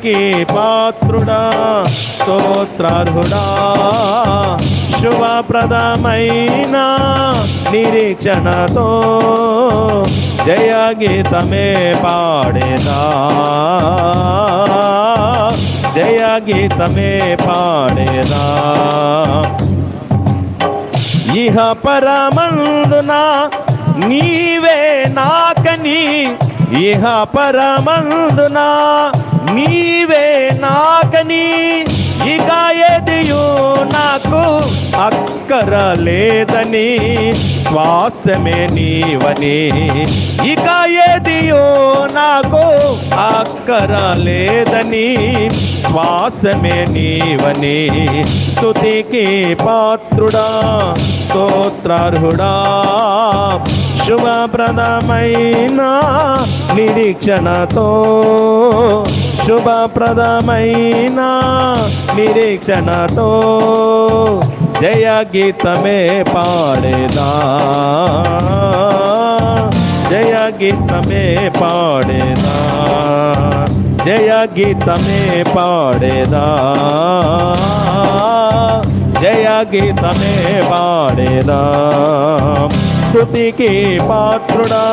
స్తుతికి పాత్రుడా స్తోత్రార్హుడా. శుభప్రదమైన నిరీక్షణతో జయ గీతమే పాడేదా. జయ గీతమే పాడేదా. ఇహ పరమందున నీవే నాకని ఇహ పరమందున? నీవే నాకని ఇక ఎదియు నాకు అక్కర లేదని స్వాస్థ్యమే నీవని. ఇక ఎదియో నాకు అక్కర లేదని శ్వాసమే నీవని. స్థుతికి పాత్రుడా స్తోత్రార్హుడా శుభప్రదమైన నిరీక్షణతో శుభప్రదమైన నిరీక్షణతో జయ గీతమే పాడేదా జయ గీతమే పాడేదా జయ గీతమే పాడేదా జయ గీతమే పాడేదా స్థుతికి పాత్రుడా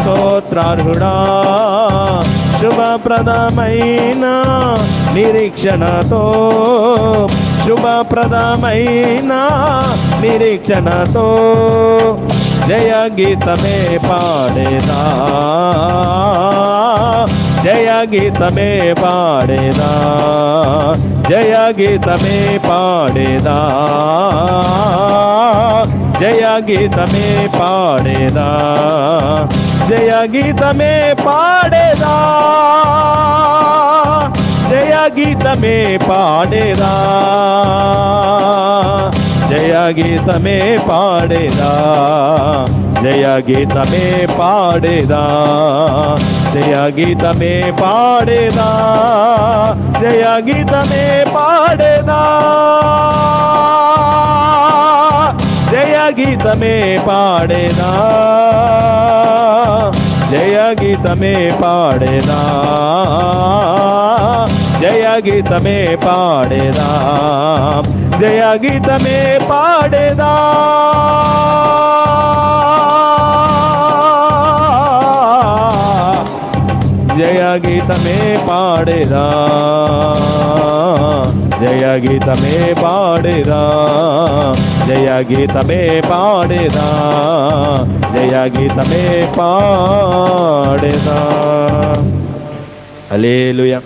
స్తోత్రార్హుడా. శుభప్రదమైన నిరీక్షణతో శుభప్రదమైన నిరీక్షణతో జయ గీతమే పాడేదా. జయ గీతమే పాడేదా. జయ గీతమే పాడేదా. జయ గీతమే పాడేదా. జయ గీతమే పాడేదా. జయ గీతమే పాడేదా. జయ గీతమే పాడేదా. జయ గీతమే పాడేదా. జయ గీతమే పాడేదా. జయ గీతమే పాడేదా. గీతమే పాడేనా జయ గీతమే పాడేనా జయ గీతమే పాడేనా జయ గీతమే పాడేనా జయ గీతమే పాడేదా జయ గీతమే పాడేదా జయ గీతమే పాడేదా జయ గీతమే పాడేదా అలేలుయా